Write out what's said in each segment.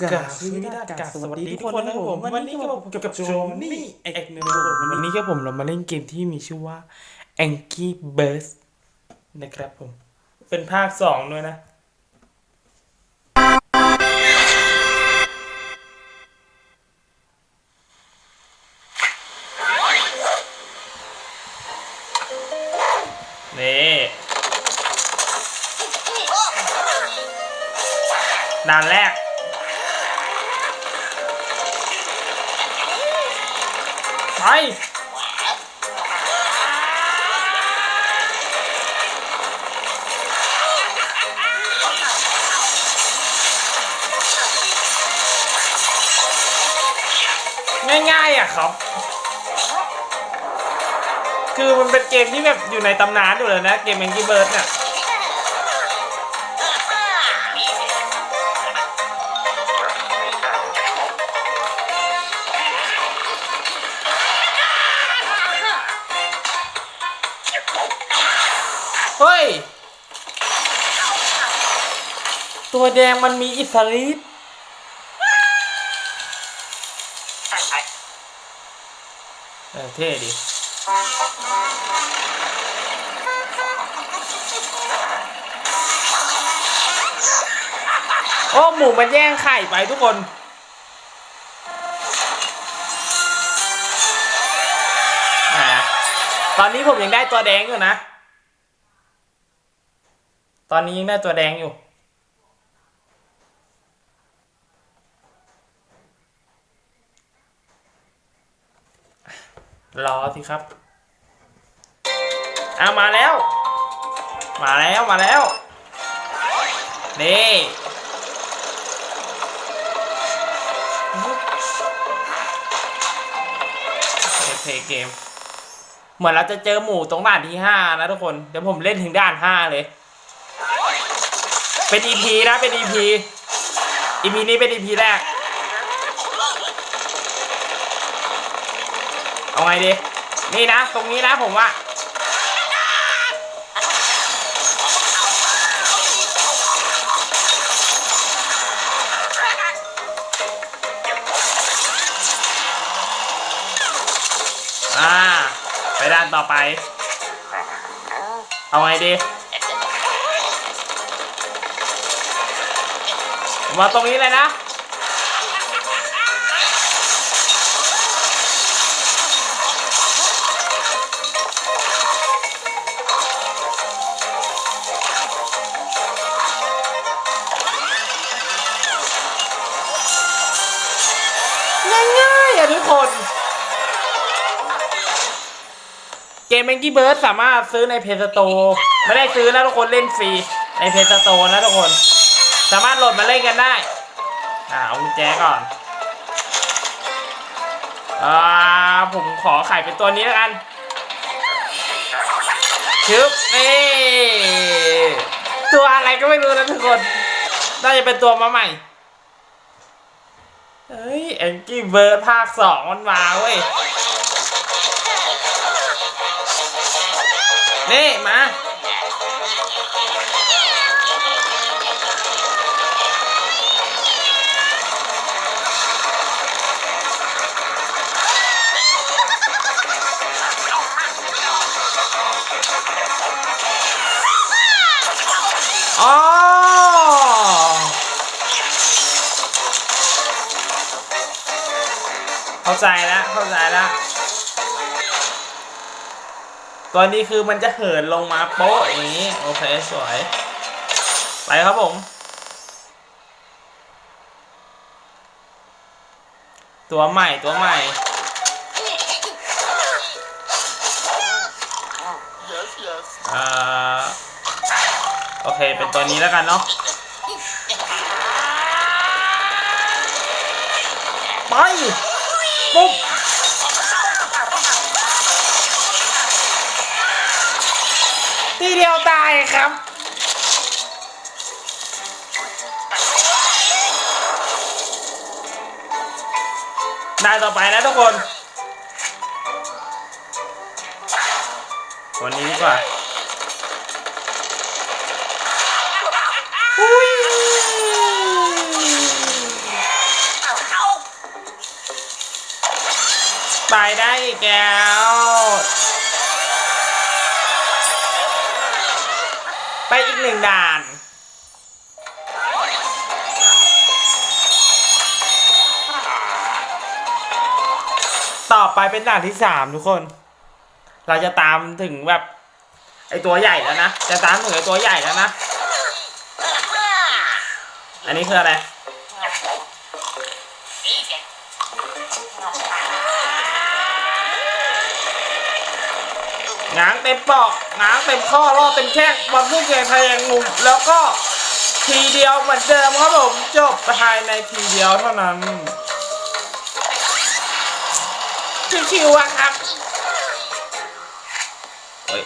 กราบสวัสดีกราบสวัสดีทุกคนนะครับผมวันนี้ก็ผมกับโจมนี่เอกนะครับผมวันนี้ก็ผมเรามาเล่นเกมที่มีชื่อว่า Angry Birds นะครับผม เป็นภาคสองด้วยนะ นี่ด่านแรก ไปง่ายๆอะครับ คือมันเป็นเกมที่แบบอยู่ในตำนานอยู่เลยนะ เกม Angry Birds เนี่ย ตัวแดงมันมีอิสริตเออเท่ดิโอ้หมูมันแย่งไข่ไปทุกคนตอนนี้ผมยังได้ตัวแดงอยู่นะ ตอนนี้ยังได้ตัวแดงอยู่ รอสิครับเอามาแล้ว มาแล้วมาแล้ว นี่เพย์เกม เหมือนเราจะเจอหมูตรงด่านที่ห้านะทุกคน เดี๋ยวผมเล่นถึงด่านห้าเลย เป็น EP นะ เป็น EP EP นี้เป็น EP แรก เอาไงดี นี่นะ ตรงนี้นะผมว่าอ่า ไปด้านต่อไป เอาไงดีมาตรงนี้เลยนะ ง่ายๆอะทุกคน เกม Angry Birds สามารถซื้อในเพจสโตไม่ได้ซื้อนะทุกคนเล่นฟรีในเพจสโตนะทุกคน สามารถโหลดมาเล่นกันได้ อ่าเอากุญแจก่อนอ่าผมขอไข่เป็นตัวนี้แล้วกันชึบนี่ตัวอะไรก็ไม่รู้นะทุกคน น่าจะเป็นตัวมาใหม่ เฮ้ยแองกี้เบิร์ดภาคสองมันมาเว้ย นี่ มา ใจแล้วเข้าใจแล้วตัวนี้คือมันจะเหินลงมาโป๊ะอย่างนี้ โอเค สวย ไปครับผม ตัวใหม่ตัวใหม่ Yes, yes. อ่าโอเค เป็นตัวนี้แล้วกันเนาะไป ปุ๊บทีเดียวตายครับได้ต่อไปนะทุกคนตัวนี้ดีกว่าอุ้ย ไปได้อีกแล้วไปอีกหนึ่งด่าน ต่อไปเป็นด่านที่สามทุกคน เราจะตามถึงแบบไอตัวใหญ่แล้วนะ จะตามถึงไอตัวใหญ่แล้วนะ อันนี้คืออะไร ง้างเต็มปอกง้างเต็มข้อรอดเต็มแข้งบอลลูกใหญ่พยางมุมแล้วก็ทีเดียวเหมือนเดิมครับผมจบภายในทีเดียวเท่านั้นชิวๆอะครับเฮ้ย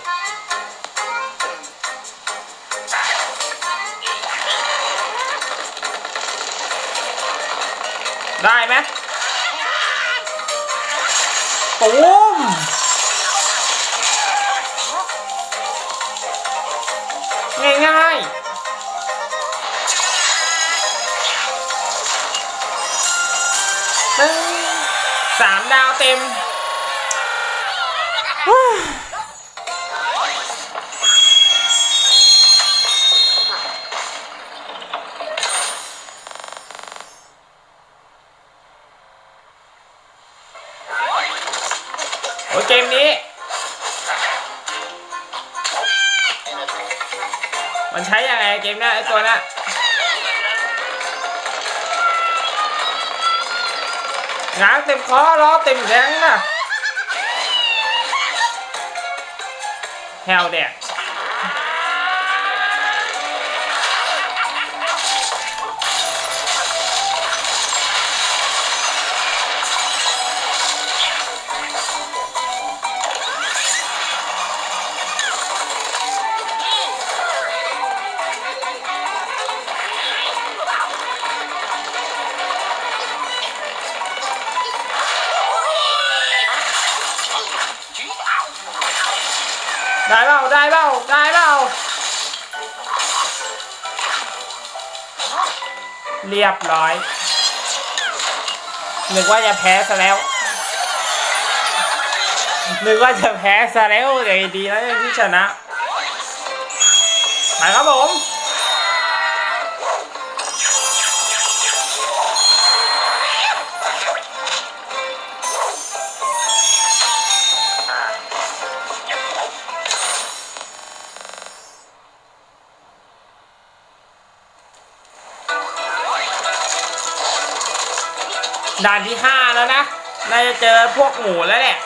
ได้ไหมตูม ง่ายๆตึ้งสามดาวเต็มโอ้เกมนี้ มันใช้ยังไงเกมเนี้ยไอตัวเนี้ยง้างเต็มคอล้อเต็มแรงนะแฮวแดก ได้เปล่าได้เปล่าได้เปล่าเรียบร้อยนึกว่าจะแพ้ซะแล้วนึกว่าจะแพ้ซะแล้วแต่ดีแล้วที่ชนะไปครับผม ด่านที่ห้าแล้วนะ น่าจะเจอพวกหมูแล้วแหละ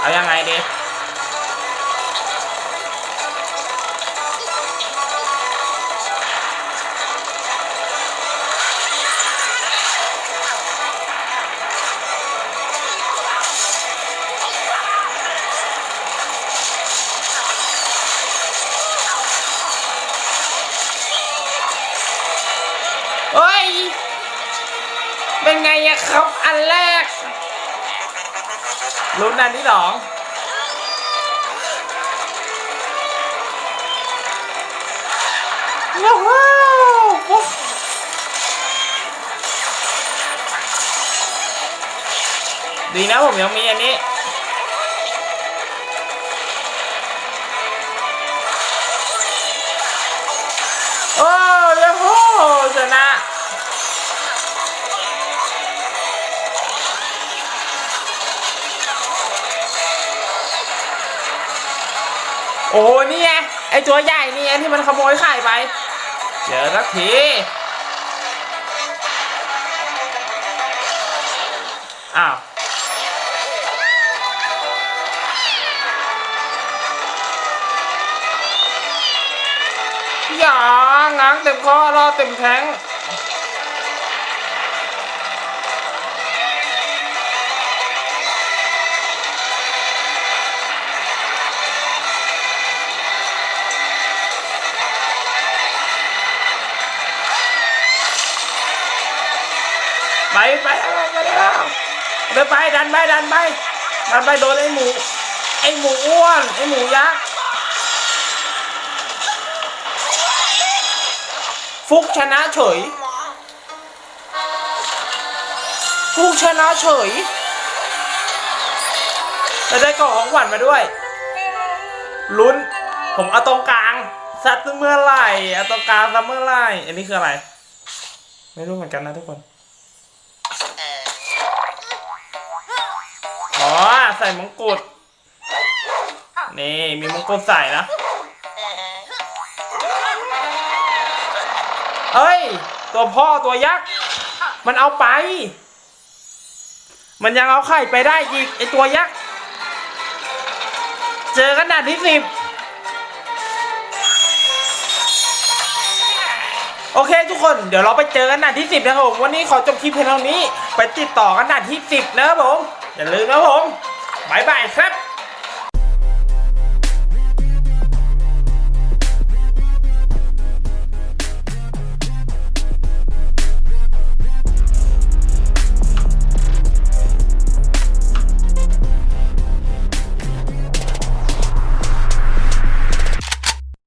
เอายังไงดี ครับอันแรกลุ้นอันที่สองว้าวปุ๊บดีนะผมยังมีอันนี้โอ้ยโหชนะ โอ้นี่ไงไอตัวใหญ่นี่ไงที่มันขโมยไข่ไป เจอสักทีอ้าวอย่าง้างเต็มข้อรอเต็มแทง ไปไปไปไปแล้วเดินไปดันไปดันไปดันไปโดนไอ้หมูไอ้หมูอ้วนไอ้หมูยักษ์ฟุกชนะเฉยฟุกชนะเฉยแล้วได้กล่องของขวัญมาด้วยลุ้นผมเอาตรงกลางซัดเมื่อไหร่เอาตรงกลางซัดเมื่อไหร่อันนี้คืออะไร ไม่รู้เหมือนกันนะทุกคน ใส่มงกุฎนี่มีมงกุฎใส่นะเอ้ย ตัวพ่อตัวยักษ์มันเอาไป มันยังเอาไข่ไปได้อีกไอตัวยักษ์เจอกันด่านที่สิบโอเคทุกคนเดี๋ยวเราไปเจอกันด่านที่สิบนะครับผมวันนี้ขอจบคลิปเพียงเท่านี้ ไปติดต่อกันด่านที่สิบนะครับผมอย่าลืมนะครับผม บายบายครับ